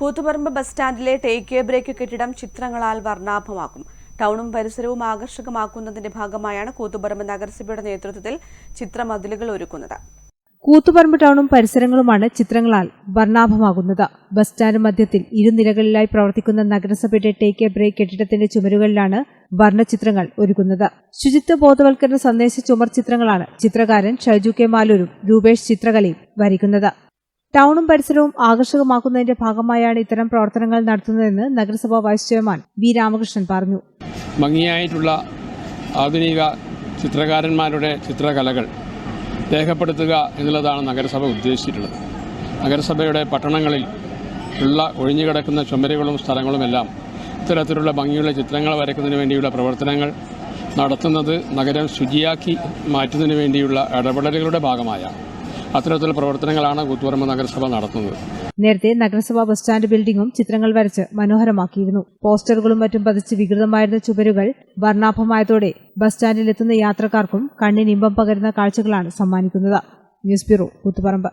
Koothuparamba bus സ്റ്റാൻഡിലെ take a break കെട്ടിടം ചിത്രങ്ങളാൽ വർണാഭമാക്കും. ടൗണും പരിസരവും ആകർഷകമാക്കുന്നതിന്റെ ഭാഗമായാണ് കൂത്തുപറമ്പ് നഗരസഭയുടെ നേതൃത്വത്തിൽ ചിത്രമതിലുകൾ ഒരുക്കുന്നത്. കൂത്തുപറമ്പ് ടൗണും പരിസരങ്ങളുമാണ് ചിത്രങ്ങളാൽ വർണാഭമാകുന്നത്. ബസ് സ്റ്റാൻഡ് മധ്യത്തിൽ ഇരുനിരകളിലായി പ്രവർത്തിക്കുന്ന നഗരസഭയുടെ ടേക്ക് എ ബ്രേക്ക് കെട്ടിടത്തിന്റെ ചുമരുകളിലാണ് വർണചിത്രങ്ങൾ ഒരുക്കുന്നത്. ശുചിത്വ ബോധവൽക്കരണ സന്ദേശ ചുമർ ചിത്രങ്ങളാണ് ചിത്രകാരൻ ഷൈജു കെ മാലൂരും രൂപേഷ് ചിത്രകലയും വരയ്ക്കുന്നത്. ടൗണും പരിസരവും ആകർഷകമാക്കുന്നതിന്റെ ഭാഗമായാണ് ഇത്തരം പ്രവർത്തനങ്ങൾ നടത്തുന്നതെന്ന് നഗരസഭാ വൈസ് ചെയർമാൻ വി രാമകൃഷ്ണൻ പറഞ്ഞു. ഭംഗിയായിട്ടുള്ള ആധുനിക ചിത്രകാരന്മാരുടെ ചിത്രകലകൾ രേഖപ്പെടുത്തുക എന്നുള്ളതാണ് നഗരസഭ ഉദ്ദേശിച്ചിട്ടുള്ളത്. നഗരസഭയുടെ പട്ടണങ്ങളിൽ ഉള്ള ഒഴിഞ്ഞുകിടക്കുന്ന ചുമരുകളും സ്ഥലങ്ങളുമെല്ലാം ഇത്തരത്തിലുള്ള ഭംഗിയുള്ള ചിത്രങ്ങൾ വരയ്ക്കുന്നതിന് വേണ്ടിയുള്ള പ്രവർത്തനങ്ങൾ നടത്തുന്നത് നഗരം ശുചിയാക്കി മാറ്റുന്നതിന് വേണ്ടിയുള്ള ഇടപെടലുകളുടെ ഭാഗമായ അത്തരത്തിലുള്ള പ്രവർത്തനങ്ങളാണ് കൂത്തുപറമ്പ് നഗരസഭ നടത്തുന്നത്. നേരത്തെ നഗരസഭാ ബസ് സ്റ്റാൻഡ് ബിൽഡിംഗും ചിത്രങ്ങൾ വരച്ച് മനോഹരമാക്കിയിരുന്നു. പോസ്റ്ററുകളും മറ്റും പതിച്ച് വികൃതമായിരുന്ന ചുവരുകൾ വർണാഭമായതോടെ ബസ് സ്റ്റാൻഡിലെത്തുന്ന യാത്രക്കാർക്കും കണ്ണിനിമ്പം പകരുന്ന കാഴ്ചകളാണ് സമ്മാനിക്കുന്നത്. News bureau Koothuparamba.